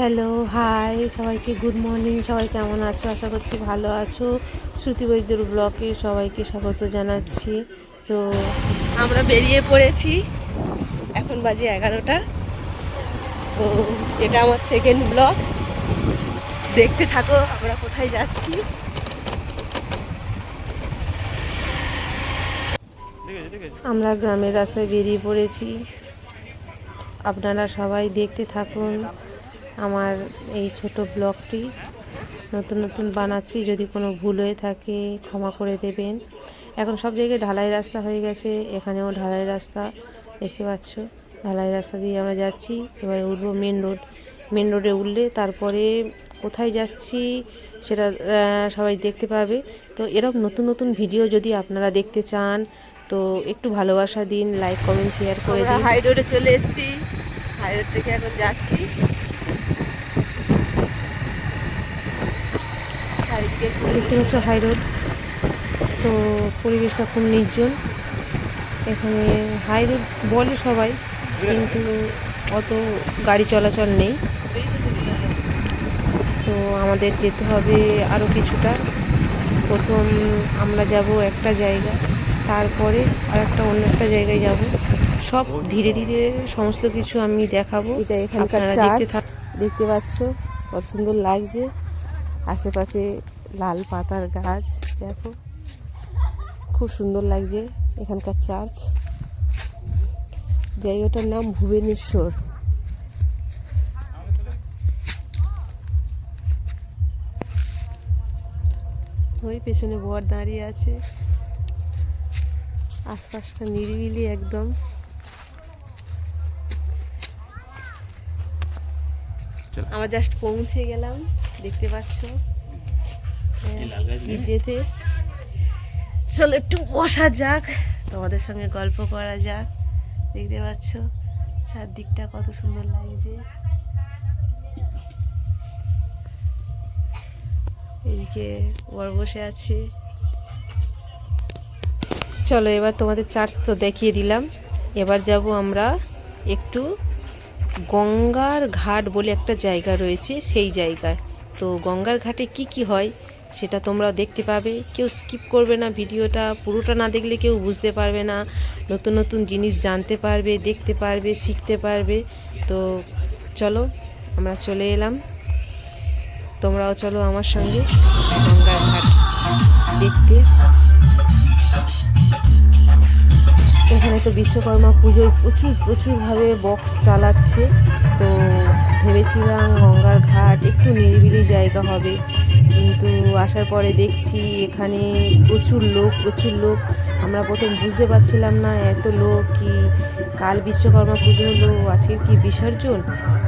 Hello hi সবাইকে good morning সবাই কেমন আছো? আশা করছি ভালো আছো। শ্রুতি বৈদ্যর ব্লকে সবাইকে স্বাগত জানাচ্ছি। তো আমরা বেরিয়ে পড়েছি। এখন বাজে এগারোটা। তো এটা আমার সেকেন্ড ব্লগ দেখতে থাকো আমরা কোথায় যাচ্ছি। আমরা গ্রামের রাস্তায় বেরিয়ে পড়েছি। আপনারা সবাই দেখতে থাকুন। আমার এই ছোট ব্লগটি নতুন নতুন বানাচ্ছি। যদি কোনো ভুল হয়ে থাকে ক্ষমা করে দেবেন। এখন সব জায়গায় ঢালাই রাস্তা হয়ে গেছে। এখানেও ঢালাই রাস্তা দেখতে পাচ্ছ। ঢালাই রাস্তা দিয়ে আমরা যাচ্ছি। এবারে উঠবো মেন রোড মেন রোডে উঠলে তারপরে কোথায় যাচ্ছি সেটা সবাই দেখতে পাবে। তো এরকম নতুন নতুন ভিডিও যদি আপনারা দেখতে চান তো একটু ভালোবাসা দিন লাইক কমেন্ট শেয়ার করে দিন। হাই রোডে চলে এসেছি। হাই রোড থেকে এখন যাচ্ছি। দেখতে পাচ্ছ হাই রোড। তো পরিবেশটা খুব নির্জন। এখানে হাই রোড বলে সবাই কিন্তু অত গাড়ি চলাচল নেই। তো আমাদের যেতে হবে আরও কিছুটা। প্রথম আমরা যাব একটা জায়গা তারপরে আর একটা অন্য একটা জায়গায় যাব। সব ধীরে ধীরে সমস্ত কিছু আমি দেখাবো। এটা এখানকার দেখতে পাচ্ছ কত সুন্দর লাগছে। আশেপাশে লাল পাতার গাছ, দেখো। খুব সুন্দর লাগছে এখানকার চার্চ। জায়গাটার নাম ভুবনেশ্বর। ওই পেছনে বর দাঁড়িয়ে আছে। আশপাশটা নিরিবিলি একদম। আমরা জাস্ট পৌঁছে গেলাম দেখতে পাচ্ছ। যেতে চলো একটু বসা যাক তোমাদের সঙ্গে গল্প করা যাক। দেখতে পাচ্ছ চারদিকটা কত সুন্দর লাগছে। এইদিকে বর বসে আছে। চলো এবার তোমাদের চার্চ তো দেখিয়ে দিলাম। এবার যাব আমরা একটু গঙ্গার ঘাট বলে একটা জায়গা রয়েছে, সেই জায়গায়। তো গঙ্গার ঘাটে কি কি হয় সেটা তোমরা দেখতে পাবে। কেউ স্কিপ করবে না ভিডিওটা, পুরোটা না দেখলে কেউ বুঝতে পারবে না। নতুন নতুন জিনিস জানতে পারবে, দেখতে পারবে, শিখতে পারবে। তো চলো, আমরা চলে এলাম। তোমরাও চলো আমার সঙ্গে গঙ্গার ঘাট দেখতে। এখানে তো বিশ্বকর্মা পুজোয় প্রচুর, প্রচুরভাবে বক্স চালাচ্ছে। তো ভেবেছিলাম গঙ্গার ঘাট একটু নিরিবিলি জায়গা হবে। কিন্তু আসার পরে দেখছি এখানে প্রচুর লোক প্রচুর লোক। আমরা প্রথম বুঝতে পারছিলাম না এত লোক কি কাল বিশ্বকর্মা পুজো হলো, আজকে কি বিসর্জন?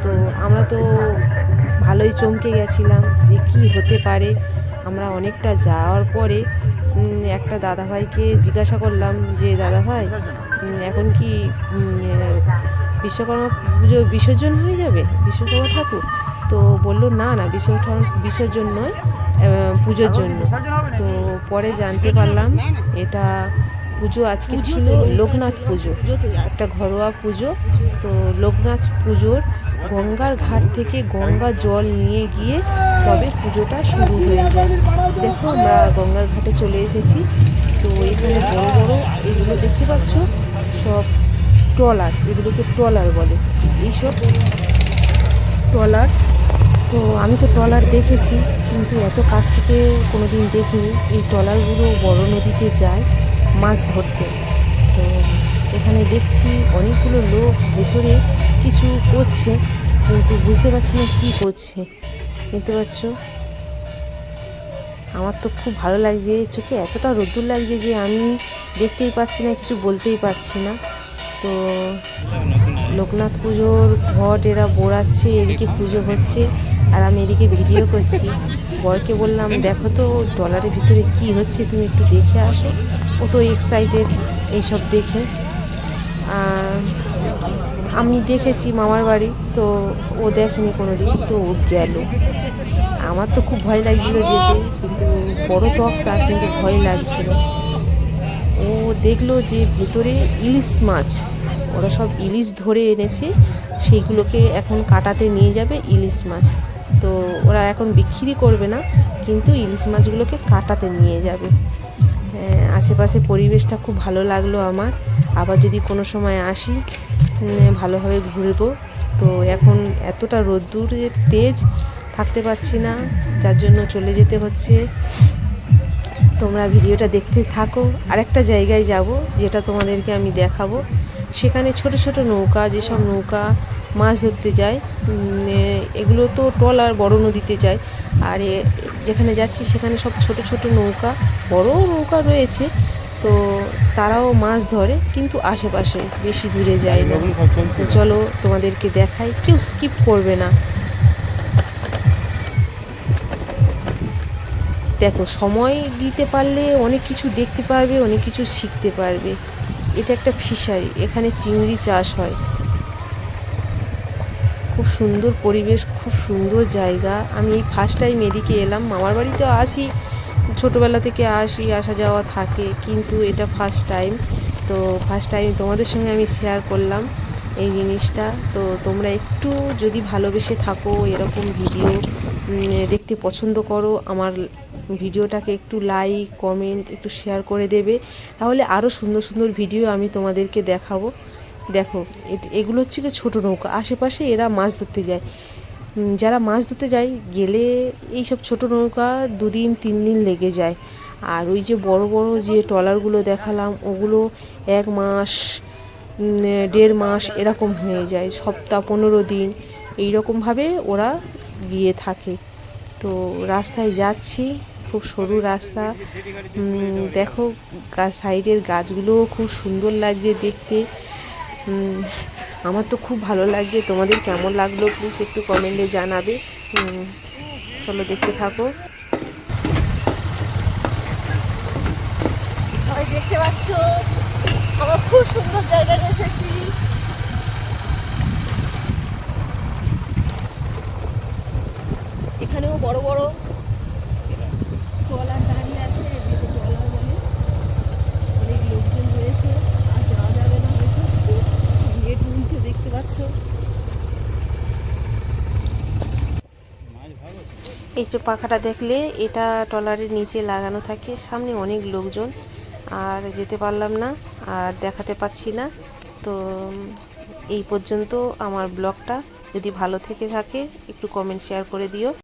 তো আমরা তো ভালোই চমকে গেছিলাম যে কি হতে পারে। আমরা অনেকটা যাওয়ার পরে একটা দাদাভাইকে জিজ্ঞাসা করলাম যে দাদাভাই এখন কি বিশ্বকর্মা পুজো বিসর্জন হয়ে যাবে? বিশ্বকর্মা ঠাকুর? তো বলল না না বিশ্বকর্মা বিসর্জন নয় পুজোর জন্য। তো পরে জানতে পারলাম এটা পুজো আজকে ছিল লোকনাথ পুজো। একটা ঘরোয়া পুজো। তো লোকনাথ পুজোর গঙ্গার ঘাট থেকে গঙ্গা জল নিয়ে গিয়ে তবে পুজোটা শুরু হয়ে যায়। দেখো, আমরা গঙ্গার ঘাটে চলে এসেছি। তো এখানে বড় বড় এগুলো দেখতে পাচ্ছ? সব ট্রলার, এগুলোকে ট্রলার বলে। এইসব ট্রলার। তো আমি তো ট্রলার দেখেছি, কিন্তু এত কাছ থেকে কোনো দিন দেখিনি। এই ট্রলারগুলো বড় নদীতে যায় মাছ ধরতে। তো এখানে দেখছি অনেকগুলো লোক ভেতরে কিছু করছে, কিন্তু বুঝতে পারছি না কী করছে। দেখতে পাচ্ছ আমার তো খুব ভালো লাগছে চোখে, এতটা রোদ্দুর লাগছে যে আমি দেখতেই পাচ্ছি না, কিছু বলতেই পারছি না। তো লোকনাথ পুজোর ঘট, এরা বোড়াচ্ছে, এদিকে পুজো হচ্ছে, আর আমি এদিকে ভিডিও করছি। বরকে বললাম, দেখো তো ডলারের ভিতরে কি হচ্ছে, তুমি একটু দেখে আসো। ও তো এক্সাইটেড এইসব দেখে। আমি দেখেছি মামার বাড়ি তো ও দেখেনি কোনো দিন তো ও গেল। আমার তো খুব ভয় লাগছিল যেতে কিন্তু বড় টক তার কিন্তু ভয় লাগছিল। ও দেখল যে ভেতরে ইলিশ মাছ ওরা সব ইলিশ ধরে এনেছে সেইগুলোকে এখন কাটাতে নিয়ে যাবে ইলিশ মাছ। তো ওরা এখন বিক্রি করবে না কিন্তু ইলিশ মাছগুলোকে কাটাতে নিয়ে যাবে। হ্যাঁ, আশেপাশে পরিবেশটা খুব ভালো লাগল আমার। আবার যদি কোনো সময় আসি ভালোভাবে ঘুরবো। তো এখন এতটা রোদ্দুরের তেজ থাকতে পারছি না, যার জন্য চলে যেতে হচ্ছে। তোমরা ভিডিওটা দেখতে থাকো। আরেকটা জায়গায় যাব, যেটা তোমাদেরকে আমি দেখাবো। সেখানে ছোট ছোট নৌকা, যেসব নৌকা মাছ ধরতে যায় এগুলো তো ট্রলার বড় নদীতে যায়। আর যেখানে যাচ্ছি সেখানে সব ছোট ছোট নৌকা, বড় নৌকা রয়েছে। তো তারাও মাছ ধরে, কিন্তু আশেপাশে বেশি দূরে যায় না। তো চলো তোমাদেরকে দেখাই, কেউ স্কিপ করবে না। দেখো, সময় দিতে পারলে অনেক কিছু দেখতে পারবে, অনেক কিছু শিখতে পারবে। এটা একটা ফিশারি এখানে চিংড়ি চাষ হয়। খুব সুন্দর পরিবেশ, খুব সুন্দর জায়গা। আমি এই ফার্স্ট টাইম এদিকে এলাম, মামার বাড়িতেও আসি ছোটোবেলা থেকে আসি, আসা যাওয়া থাকে, কিন্তু এটা ফার্স্ট টাইম তো ফার্স্ট টাইম তোমাদের সঙ্গে আমি শেয়ার করলাম এই জিনিসটা। তো তোমরা একটু যদি ভালোবেসে থাকো, এরকম ভিডিও দেখতে পছন্দ করো, আমার ভিডিওটাকে একটু লাইক কমেন্ট একটু শেয়ার করে দেবে। তাহলে আরও সুন্দর সুন্দর ভিডিও আমি তোমাদেরকে দেখাবো। দেখো এগুলো হচ্ছে কি ছোটো নৌকা। আশেপাশে এরা মাছ ধরতে যায়। যারা মাছ ধরতে যায়, গেলে এই সব ছোটো নৌকা দুদিন তিন দিন লেগে যায়। আর ওই যে বড় বড় যে ট্রলারগুলো দেখালাম, ওগুলো এক মাস দেড় মাস এরকম হয়ে যায়, সপ্তাহ পনেরো দিন। এই রকমভাবে ওরা গিয়ে থাকে। তো রাস্তায় যাচ্ছি, খুব সরু রাস্তা। দেখো সাইডের গাছগুলোও খুব সুন্দর লাগছে দেখতে। আমার তো খুব ভালো লাগছে। তোমাদের কেমন লাগল প্লিজ একটু কমেন্টে জানাবে। চলো দেখতে থাকো। দেখতে পাচ্ছ? আমরা খুব সুন্দর জায়গায় এসেছি। এখানেও বড় বড় ট্রলার দাঁড়িয়ে আছে এদিকে ট্রলার বলে অনেক লোকজন রয়েছে আর যাওয়া যাবে না হয়তো নেট নিচে দেখতে পাচ্ছ এই যে পাখাটা দেখলে, এটা ট্রলারের নিচে লাগানো থাকে, সামনে অনেক লোকজন, আর যেতে পারলাম না, আর দেখাতে পাচ্ছি না। তো, এই পর্যন্ত আমার ব্লগটা। যদি ভালো থেকে থাকে, একটু কমেন্ট শেয়ার করে দিও।